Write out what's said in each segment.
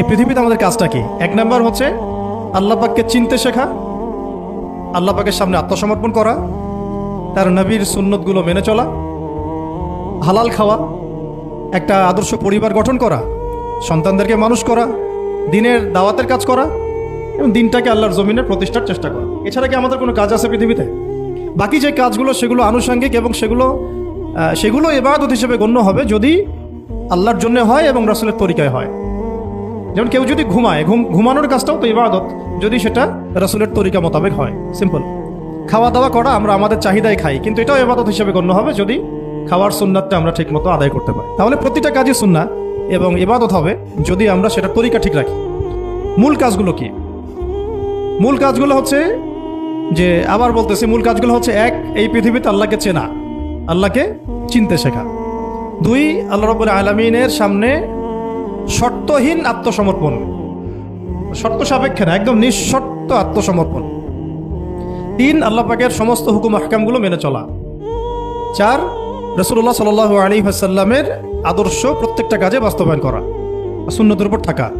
এই পৃথিবীতে আমাদের কাজটা কি? এক নাম্বার হচ্ছে আল্লাহ পাককে চিনতে শেখা, আল্লাহ পাকের সামনে আত্মসমর্পণ করা, তার নবীর সুন্নতগুলো মেনে চলা, হালাল খাওয়া, একটা আদর্শ পরিবার গঠন করা, সন্তানদেরকে মানুষ করা, দিনের দাওয়াতের কাজ করা, এবং দিনটাকে আল্লাহর জমিনের প্রতিষ্ঠার চেষ্টা করা। এছাড়া কি আমাদের কোনো কাজ আছে পৃথিবীতে? বাকি যে কাজগুলো, সেগুলো আনুষঙ্গিক এবং সেগুলো সেগুলো এবাদত হিসেবে গণ্য হবে যদি আল্লাহর জন্য হয় এবং রাসুলের তরিকায় হয়। যেমন কেউ যদি ঘুমায়, ঘুম, ঘুমানোর কাজটাও তো ইবাদত। যদি সেটা রাসুলের তরিকা মোতাবেক হয়, সিম্পল। খাওয়া দাওয়া করা আমরা আমাদের চাহিদায় খাই, কিন্তু এটাও ইবাদত হিসেবে গণ্য হবে যদি খাওয়ার সুন্নাতটা আমরা ঠিক মতো আদায় করতে পারি। তাহলে প্রতিটা কাজই সুন্না এবং ইবাদত হবে যদি আমরা সেটা তরিকা ঠিক রাখি। মূল কাজগুলো কি? মূল কাজগুলো হচ্ছে যে, আবার বলতেছি, মূল কাজগুলো হচ্ছে এক, এই পৃথিবীতে আল্লাহকে চেনা, আল্লাহকে চিনতে শেখা। দুই, আল্লাহ রবুল আলমিনের সামনে শর্তহীন আত্মসমর্পণ। শর্ত সাপেক্ষে না, একদম নিঃশর্ত আত্মসমর্পণ। তিন, আল্লাহ পাকের সমস্ত হুকুম আহকামগুলো মেনে চলা। চার রসুল্লাহ সাল আলী হাসাল্লামের আদর্শ প্রত্যেকটা কাজে বাস্তবায়ন করা শূন্যতের উপর থাকা।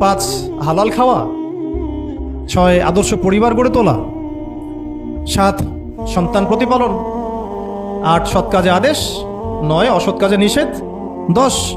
পাঁচ, হালাল খাওয়া। ছয়, আদর্শ পরিবার গড়ে তোলা। সাত, সন্তান প্রতিপালন। আট, সৎ কাজে আদেশ। নয়, অসৎ কাজে নিষেধ। দশ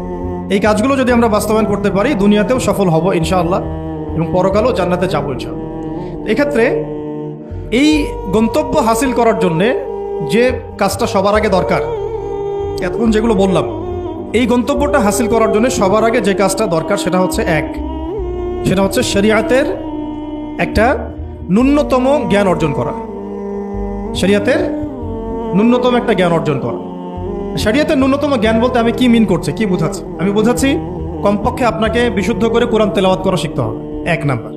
এই কাজগুলো যদি আমরা বাস্তবায়ন করতে পারি, দুনিয়াতেও সফল হব ইনশাআল্লাহ এবং পরকালেও জান্নাতে যাব ইনশাআল্লাহ। এক্ষেত্রে এই গন্তব্য হাসিল করার জন্যে যে কাজটা সবার আগে দরকার, এতক্ষণ যেগুলো বললাম, এই গন্তব্যটা হাসিল করার জন্য সবার আগে যে কাজটা দরকার সেটা হচ্ছে এক, সেটা হচ্ছে শরিয়াতের একটা ন্যূনতম জ্ঞান অর্জন করা। শরিয়াতের ন্যূনতম একটা জ্ঞান অর্জন করা। শরিয়াতের ন্যূনতম জ্ঞান বলতে আমি কি মিন করছি, কি বোঝাচ্ছি? আমি বোঝাচ্ছি, কমপক্ষে আপনাকে বিশুদ্ধ করে কোরআন তেলাওয়াত করা শিখতে হবে। এক নাম্বার।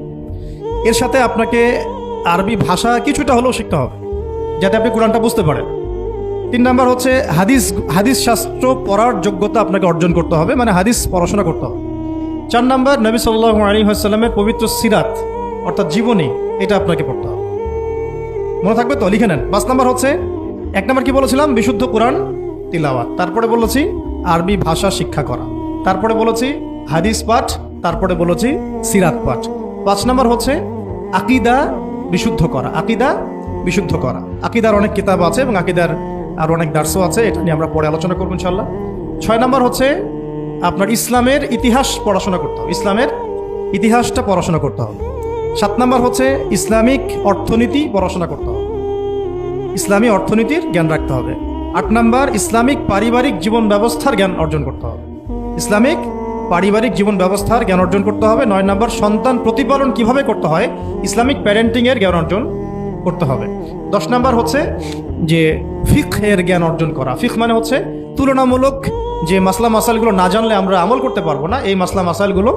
এর সাথে আপনাকে আরবি ভাষা কিছুটা হলেও শিখতে হবে, যাতে আপনি কোরআনটা বুঝতে পারেন। তিন নাম্বার হচ্ছে, হাদিস হাদিস শাস্ত্র পড়ার যোগ্যতা আপনাকে অর্জন করতে হবে মানে হাদিস পড়াশোনা করতে হবে। চার নাম্বার, নবী সাল্লাহ আলী আসাল্লামের পবিত্র সিরাত, অর্থাৎ জীবনী, এটা আপনাকে পড়তে হবে। মনে থাকবে তো? লিখে নেন। পাঁচ নাম্বার হচ্ছে, এক নাম্বার কি বলেছিলাম? বিশুদ্ধ কোরআন তিলাওয়াত। তারপরে বলেছি, আরবি ভাষা শিক্ষা করা। তারপরে বলেছি, হাদিস পাঠ। তারপরে বলেছি, সিরাত পাঠ। পাঁচ নম্বর হচ্ছে, আকিদা বিশুদ্ধ করা। আকিদা বিশুদ্ধ করা। আকিদার অনেক কিতাব আছে এবং আকিদার আর অনেক দার্সও আছে, এটা নিয়ে আমরা পরে আলোচনা করব ইনশাল্লাহ ছয় নম্বর হচ্ছে, আপনার ইসলামের ইতিহাস পড়াশোনা করতে হবে। ইসলামের ইতিহাসটা পড়াশোনা করতে হবে। সাত নম্বর হচ্ছে, ইসলামিক অর্থনীতি পড়াশোনা করতে হবে। ইসলামী অর্থনীতির জ্ঞান রাখতে হবে। আট নাম্বার, ইসলামিক পারিবারিক জীবন ব্যবস্থার জ্ঞান অর্জন করতে হবে। ইসলামিক পারিবারিক জীবন ব্যবস্থার জ্ঞান অর্জন করতে হবে। নয় নাম্বার, সন্তান প্রতিপালন কীভাবে করতে হয়? ইসলামিক প্যারেন্টিংয়ের জ্ঞান অর্জন করতে হবে। দশ নাম্বার হচ্ছে যে ফিক এর জ্ঞান অর্জন করা। ফিক মানে হচ্ছে তুলনামূলক যে মাসলা মাসালগুলো না জানলে আমরা আমল করতে পারব না, এই মাসলা মাসালগুলো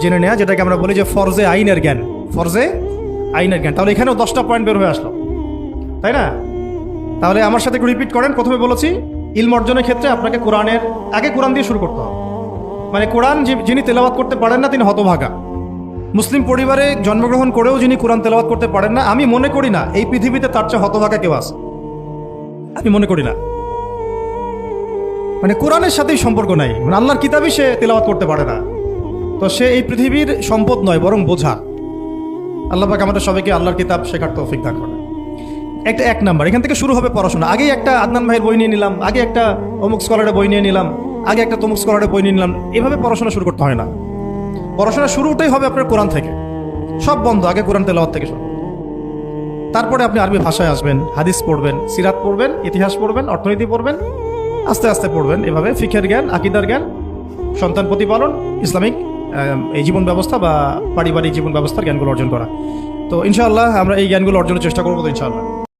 জেনে নেওয়া যেটাকে আমরা বলি যে ফরজে আইনের জ্ঞান। ফরজে আইনের জ্ঞান। তাহলে এখানেও দশটা পয়েন্ট বের হয়ে আসলো। তাই না? তাহলে আমার সাথে একটু রিপিট করেন, প্রথমে বলেছি, ইলম অর্জনের ক্ষেত্রে আপনাকে কোরআনের, আগে কোরআন দিয়ে শুরু করতে হবে। মানে কোরআন যিনি তেলাওয়াত করতে পারেন না, তিনি হতভাগা। মুসলিম পরিবারে জন্মগ্রহণ করেও যিনি কোরআন তেলাওয়াত করতে পারেন না, আমি মনে করি না, এই পৃথিবীতে তার চেয়ে হতভাগা কেউ আছে। আমি মনে করি না। মানে কোরআনের সাথেই সম্পর্ক নাই। মানে আল্লাহর কিতাবই সে তেলাওয়াত করতে পারে না। তো সে এই পৃথিবীর সম্পদ নয়, বরং বোঝা। আল্লাহ পাক আমাদের সবাইকে আল্লাহর কিতাব শেখার তৌফিক দান করে একটা এক নাম্বার। এখান থেকে শুরু হবে পড়াশোনা। আগে একটা আদনান ভাইয়ের বই নিয়ে নিলাম, আগে একটা অমুক স্কলারের বই নিয়ে নিলাম, আগে একটা তমুক স্কলারের বই নিয়ে নিলাম। এভাবে পড়াশোনা শুরু করতে হয় না। পড়াশোনা শুরুটাই হবে আপনার কোরআন থেকে। সব বন্ধ, আগে কোরআন তেলাওয়াত থেকে শুরু। তারপরে আপনি আরবি ভাষায় আসবেন, হাদিস পড়বেন, সিরাত পড়বেন, ইতিহাস পড়বেন, অর্থনীতি পড়বেন, আস্তে আস্তে পড়বেন। এভাবে ফিখের জ্ঞান, আকিদার জ্ঞান, সন্তান প্রতিপালন, ইসলামিক এই জীবন ব্যবস্থা বা পারিবারিক জীবন ব্যবস্থার জ্ঞানগুলো অর্জন করা। তো ইনশাআল্লাহ আমরা এই জ্ঞানগুলো অর্জনের চেষ্টা করব তো ইনশাআল্লাহ।